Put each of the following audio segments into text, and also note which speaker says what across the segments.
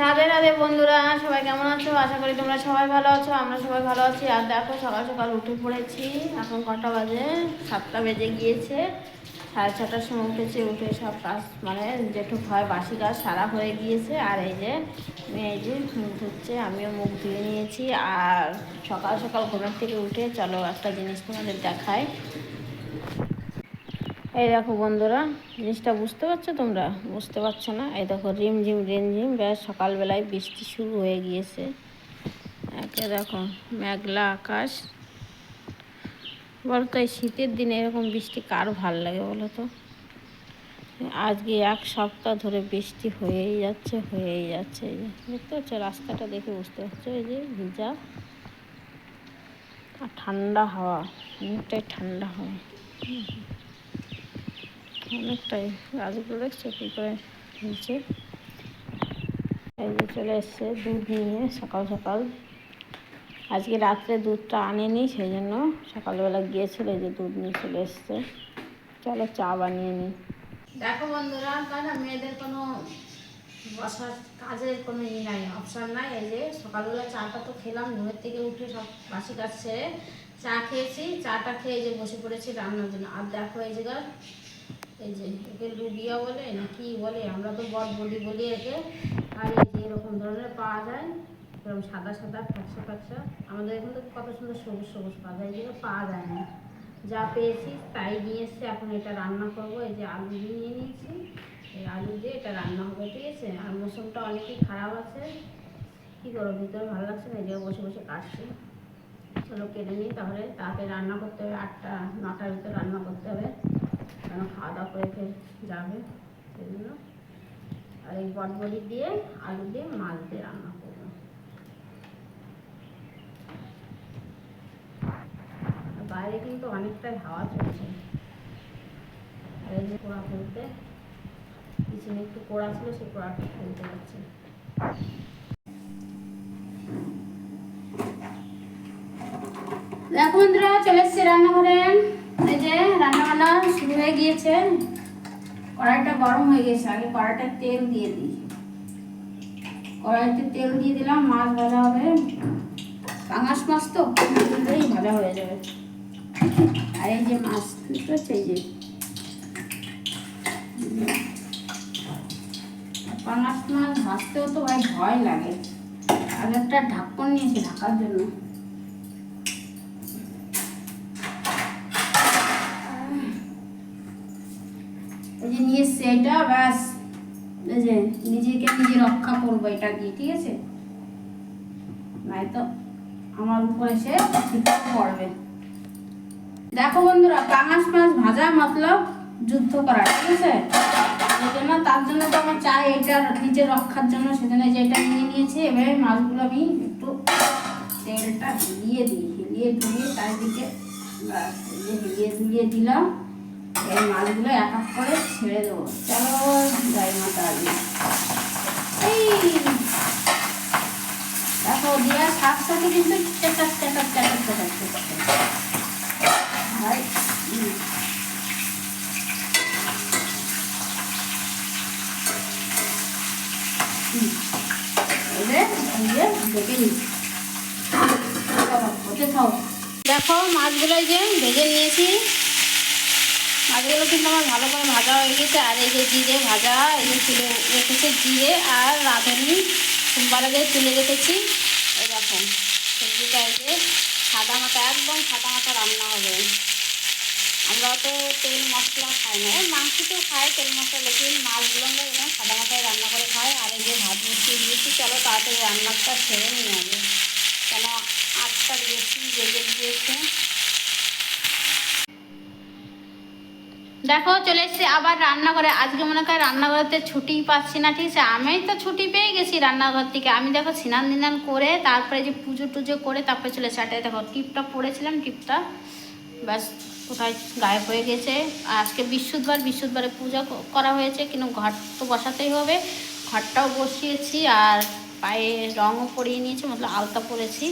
Speaker 1: রাধে রাধে বন্ধুরা, সবাই কেমন আছো? আশা করি তোমরা সবাই ভালো আছো, আমরা সবাই ভালো আছি। আর দেখো, সকাল সকাল উঠে পড়েছি। এখন কটা বাজে? সাতটা বেজে গিয়েছে। সাড়ে ছটার সময় উঠেছি, উঠে সব কাজ মানে যেটুক হয় বাসি কাজ সারা হয়ে গিয়েছে। আর এই যে মেয়ে যে মুখ ধুচ্ছে আমিও মুখ ধুয়ে নিয়েছি। আর সকাল সকাল ঘুমের থেকে উঠে চলো একটা জিনিস তোমাদের দেখায় এই দেখো বন্ধুরা, জিনিসটা বুঝতে পারছ তোমরা? বুঝতে পারছ না? এই দেখো রিমঝিম রিমঝিম ব্যাস সকালবেলায় বৃষ্টি শুরু হয়ে গিয়েছে। একে দেখো, মেঘলা আকাশ। বলো এই শীতের দিনে এরকম বৃষ্টি কার ভালো লাগে বলো তো? আজকে এক সপ্তাহ ধরে বৃষ্টি হয়েই যাচ্ছে হয়েই যাচ্ছে। এই যে, দেখতে পাচ্ছ, রাস্তাটা দেখে বুঝতে পারছ, এই যে ভিজা। আর ঠান্ডা হাওয়া অনেকটাই ঠান্ডা হাওয়া। অনেকটাই গাছগুলো দেখছ কী করে নিচে এই যে চলে এসছে দুধ নিয়ে সকাল সকাল। আজকে রাত্রে দুধটা আনেনি, সেই জন্য সকালবেলা গিয়েছিল যে দুধ নিয়ে চলে এসছে। চলো চা বানিয়ে নিই দেখো বন্ধুরা তাই না মেয়েদের কোনো বসার কাজের কোনো ই নাই, অপশান নাই। এই যে সকালবেলা চাটা তো খেলাম, ঘুমের থেকে উঠে সব বাসি কাজ সেরে চা খেয়েছি। চাটা খেয়ে যে বসে পড়েছি রান্নার জন্য। আর দেখো এই জায়গা এই যে একে লুবিয়া বলে, না কি বলে, আমরা তো বট বলি বলি একে। আর এই যে এরকম ধরনের পাওয়া যায়, এরকম সাদা সাদা, ফ্যাকসা ফ্যাকসা। আমাদের এখানে তো কত সুন্দর সবুজ সবুজ পাওয়া যায়, এগুলো পাওয়া যায় না। যা পেয়েছি তাই নিয়ে এসছি এখন এটা রান্না করব। এই যে আলু নিয়ে নিয়েছি, এই আলু দিয়ে এটা রান্না হবে ঠিক আছে আর মৌসুমটা অনেকই খারাপ আছে। কী করব, ভিতরে ভালো লাগছে না যে বসে বসে কাটছি। চলো কেটে নিই, তাহলে তাকে রান্না করতে হবে, আটটা, নটার ভিতরে রান্না করতে হবে। কারণ খাওয়া দাওয়া করে ফের যাবে সেই জন্য আর এই বটবড়ি দিয়ে আলু দিয়ে মাছ দিয়ে রান্না করব। বাইরে কিন্তু অনেকটাই হাওয়া চলছে। আর এই যে কোড়া ফেলতে, পিছনে একটু কোড়া ছিল, সেই কোড়াটা ফেলতে যাচ্ছে। দেখো বন্ধুরা, চলে এসছি রান্নাঘরে। এই যে রান্না বান্না শুরু হয়ে গিয়েছে। কড়াইটা গরম হয়ে গেছে, আগে তেল দিয়ে দিই। কড়াইতে তেল দিয়ে দিলাম, মাছ হবে। পাঙাশ মাছ হয়ে যাবে। আর এই যে মাছ পাঙাশ মাছ তো ভাই ভয় লাগে। ঢাকন নিয়েছি ঢাকার জন্য। এই যে নিয়ে এসছি এটা, ব্যাস। এই যে নিজেকে নিজে রক্ষা করব এটা দিয়ে, ঠিক আছে? নয়তো আমার উপরে সে পড়বে। দেখো বন্ধুরা পাঙাশ মাছ ভাজা মতলব যুদ্ধ করা, ঠিক আছে? এই জন্য তার জন্য তো আমার চাই এটা নিজে রক্ষার জন্য, সেজন্য যে এটা নিয়ে নিয়েছি, এবারে মাছগুলো আমি একটু তেলটা হিলিয়ে দিই, হিলিয়ে ধুলিয়ে চারিদিকে হিলিয়ে ধুলিয়ে দিলাম। এই মাছগুলো এক এক করে ছেড়ে দেবো। চলো যাই মাতা এই দেখো দেওয়ার সাথে সাথে কিন্তু নিই। চলো, হতে থাও। দেখো মাছগুলো যে ভেজে নিয়েছি। মাছগুলো কিন্তু আমার ভালো করে ভাজা হয়ে গেছে। আর এই যে জিরে ভাজা, এই যে তুলে রেখেছে জিরে আর রাঁধুনি। সোমবার আগে তুলে রেখেছি এরকম সবজিটা এই যে সাদা মাথা, একদম সাদা মাথা রান্না হবে। আমরা তো তেল মশলা খাই না মাংস তো খাই, তেল মশলা লেকিন মাছগুলো আমরা এরকম সাদা মাথায় রান্না করে খাই। আর এই যে ভাত মিশিয়ে দিয়েছি, চলো তাড়াতাড়ি রান্নাটা সেরে নিয়ে যাবে কেন আটটা বেশি বেজে গিয়েছে দেখো, চলে এসেছি আবার রান্নাঘরে। আজকে মনে হয় রান্নাঘরেতে ছুটি পাচ্ছি না, ঠিক আছে? আমি তো ছুটি পেয়ে গেছি রান্নাঘর থেকে। আমি দেখো স্নান দিনান করে, তারপরে যে পুজো টুজো করে, তারপরে চলে এসে দেখো টিপটা পড়েছিলাম টিপটা ব্যাস, কোথায় গায়েব হয়ে গেছে। আজকে বৃহস্পতিবার, বৃহস্পতিবারে পূজা করা হয়েছে, কিন্তু ঘর তো বসাতেই হবে। ঘরটাও বসিয়েছি, আর পায়ে রঙও পরিয়ে নিয়েছি, মতলব আলতা পরেছি।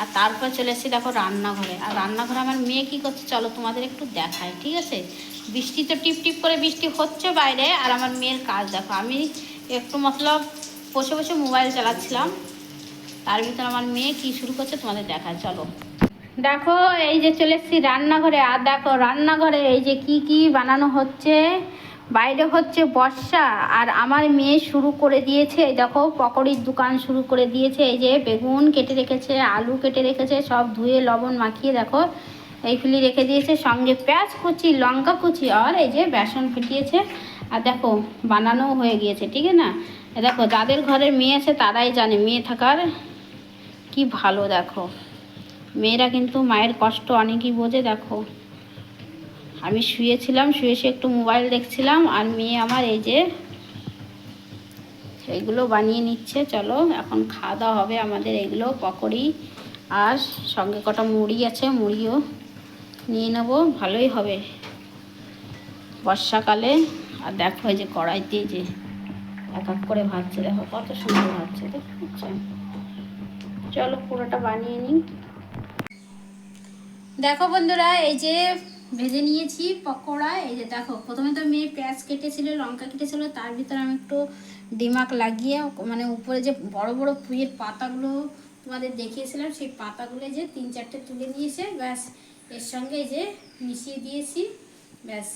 Speaker 1: আর তারপর চলে এসেছি দেখো রান্নাঘরে। আর রান্নাঘরে আমার মেয়ে কী করছে চলো তোমাদের একটু দেখায় ঠিক আছে? বৃষ্টি তো টিপ টিপ করে বৃষ্টি হচ্ছে বাইরে, আর আমার মেয়ের কাজ দেখো। আমি একটু মতলব বসে বসে মোবাইল চালাচ্ছিলাম। তার ভিতরে আমার মেয়ে কি শুরু করছে তোমাদের দেখায় চলো। দেখো, এই যে চলে এসেছি রান্নাঘরে। আর দেখো, রান্নাঘরে এই যে কি কি বানানো হচ্ছে? বাইরে হচ্ছে বর্ষা, আর আমার মেয়ে শুরু করে দিয়েছে দেখো পকোড়ির দোকান শুরু করে দিয়েছে, এই যে বেগুন কেটে রেখেছে, আলু কেটে রেখেছে, সব ধুয়ে লবণ মাখিয়ে দেখো এইগুলি রেখে দিয়েছে, সঙ্গে পেঁয়াজ কুচি, লঙ্কা কুচি, আর এই যে বেসন ফেটিয়েছে, আর দেখো বানানো হয়ে গিয়েছে, ঠিক না? দেখো যাদের ঘরে মেয়ে আছে তারাই জানে, মেয়ে থাকার কি ভালো দেখো। মেয়েরা কিন্তু মায়ের কষ্ট অনেকই বোঝে, দেখো। আমি শুয়েছিলাম, শুয়ে শুয়ে একটু মোবাইল দেখছিলাম আর মেয়ে আমার এই যে এইগুলো বানিয়ে নিচ্ছে, চলো এখন খাওয়া দাওয়া হবে আমাদের এগুলো, পকোড়ি আর সঙ্গে কটা মুড়ি আছে, মুড়িও নিয়ে নেব, ভালোই হবে। বর্ষাকালে, আর দেখো যে কড়াইতে যে এক এক করে ভাজছে, দেখো কত সুন্দর ভাজছে চলো পুরোটা বানিয়ে নিই। দেখো বন্ধুরা, এই যে ভেজে নিয়েছি পকোড়া। এই যে দেখো, প্রথমে তো মেয়ে পেঁয়াজ কেটেছিল, লঙ্কা কেটেছিল, তার ভিতরে আমি একটু ডিমাক লাগিয়ে মানে উপরে যে বড় বড় পুঁয়ের পাতাগুলো তোমাদের দেখিয়েছিলাম, সেই পাতাগুলো যে তিন চারটে তুলে নিয়েছে, ব্যাস। এর সঙ্গে যে মিশিয়ে দিয়েছি, ব্যাস।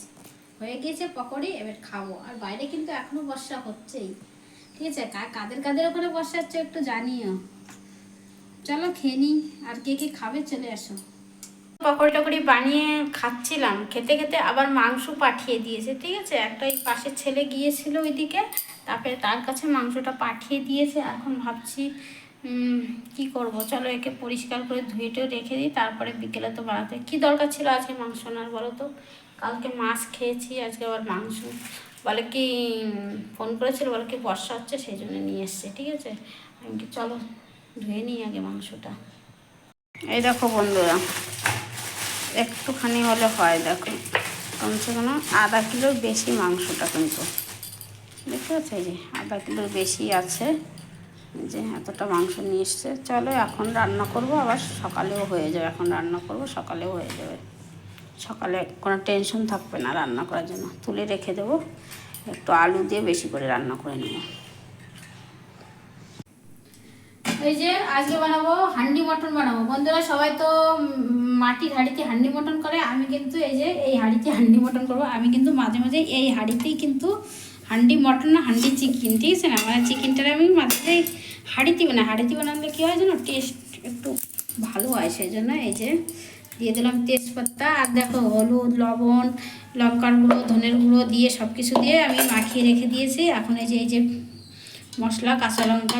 Speaker 1: হয়ে গিয়েছে পকোড়ি, এবার খাব। আর বাইরে কিন্তু এখনও বর্ষা হচ্ছেই। ঠিক আছে কাদের কাদের ওখানে বর্ষা হচ্ছে একটু জানিও। চলো খেয়ে নিই, আর কে কে খাবে চলে আসো। পকোড়ি টকড়ি বানিয়ে খাচ্ছিলাম, খেতে খেতে আবার মাংস পাঠিয়ে দিয়েছে, ঠিক আছে? একটা এই পাশের ছেলে গিয়েছিল ওইদিকে, তারপরে তার কাছে মাংসটা পাঠিয়ে দিয়েছে, এখন ভাবছি কি করব? চলো একে পরিষ্কার করে ধুয়ে টুয়ে রেখে দিই, তারপরে বিকেলে তো বানাতে। কি দরকার ছিল আজকে মাংস আনার বলো তো? কালকে মাছ খেয়েছি, আজকে আবার মাংস। বলে কি, ফোন করেছিল, বলে কি বর্ষা হচ্ছে, সেই জন্য নিয়ে এসছে, ঠিক আছে? আমি কি চলো ধুয়ে নিই আগে মাংসটা। এই দেখো বন্ধুরা একটুখানি হলে হয়, দেখো। কমসে কম আধা কিলোর বেশি মাংসটা কিন্তু। দেখতে পাচ্ছ যে, আধা কিলোর বেশি আছে। যে, এতটা মাংস নিয়ে এসছে। চলো, এখন রান্না করব, আবার সকালেও হয়ে যাবে। এখন রান্না করব, সকালেও হয়ে যাবে। সকালে কোনো টেনশন থাকবে না রান্না করার জন্য। তুলে রেখে দেবো। একটু আলু দিয়ে বেশি করে রান্না করে নেব। এই যে, আজকে বানাবো হান্ডি মটন বানাবো। বন্ধুরা, সবাই তো মাটির হাঁড়িতে হান্ডি মটন করে, আমি কিন্তু এই যে এই হাঁড়িতে হান্ডি মটন করব। আমি কিন্তু মাঝে মাঝে এই হাঁড়িতেই কিন্তু হান্ডি মটন না হান্ডি চিকেন, ঠিক আছে না? মানে চিকেনটার আমি মাঝে হাঁড়িতে বানাই। হাঁড়িতে বানালে কী হয় যেন টেস্ট একটু ভালো হয়, সেই জন্য এই যে দিয়ে দিলাম তেজপাতা। আর দেখো হলুদ, লবণ, লঙ্কার গুঁড়ো, ধনের গুঁড়ো দিয়ে সব কিছু দিয়ে আমি মাখিয়ে রেখে দিয়েছি। এখন এই যে এই যে মশলা, কাঁচা লঙ্কা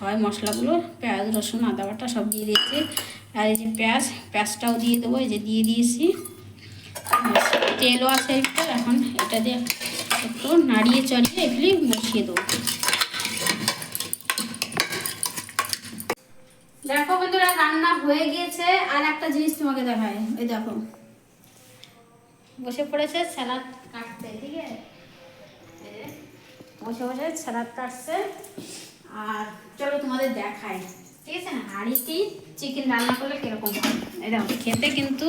Speaker 1: হয় মশলাগুলো, পেঁয়াজ, রসুন, আদা বাটা সব দিয়ে দিয়েছি। আর এই যে পেঁয়াজ, পেঁয়াজটাও দিয়ে দেবো, এই যে দিয়ে দিয়েছি। তেলও আছে একটু এখন এটা দিয়ে একটু নাড়িয়ে চড়িয়ে এগুলি বসিয়ে দেবো। দেখো বন্ধুরা, রান্না হয়ে গিয়েছে। আর একটা জিনিস তোমাকে দেখায় এই দেখো। বসে পড়েছে, স্যালাদ কাটতে, ঠিক আছে? বসে বসে স্যালাদ কাটছে। আর চলো তোমাদের দেখাই। ঠিক চিকেন রান্না করলে কীরকম হয়? এই খেতে কিন্তু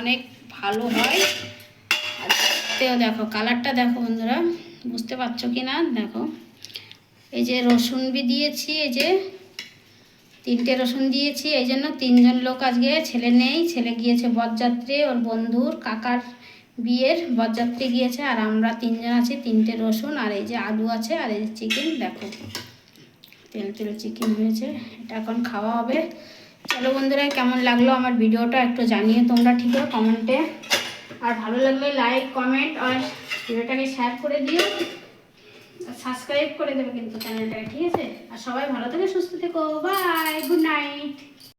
Speaker 1: অনেক ভালো হয়। দেখতেও দেখো, কালারটা দেখো বন্ধুরা, বুঝতে পারছ কি না দেখো, এই যে রসুন বি দিয়েছি, এই যে তিনটে রসুন দিয়েছি, এই জন্য তিনজন লোক আজকে ছেলে নেই। ছেলে গিয়েছে বরযাত্রী, ওর বন্ধুর কাকার বিয়ের বরযাত্রী গিয়েছে, আর আমরা তিনজন আছি, তিনটে রসুন আর এই যে আলু আছে, আর এই চিকেন, দেখো। তেল তেল চিকেন হয়েছে, এটা এখন খাওয়া হবে। চলো বন্ধুরা, কেমন লাগল আমার ভিডিওটা একটু জানিয়ে তোমরা ঠিক আছে কমেন্টে আর ভালো লাগলে লাইক কমেন্ট আর ভিডিওটাকে শেয়ার করে দিও। আর সাবস্ক্রাইব করে দেবে কিন্তু চ্যানেলটাকে ঠিক আছে? আর সবাই ভালো থেকে, সুস্থ থেকো। Bye good night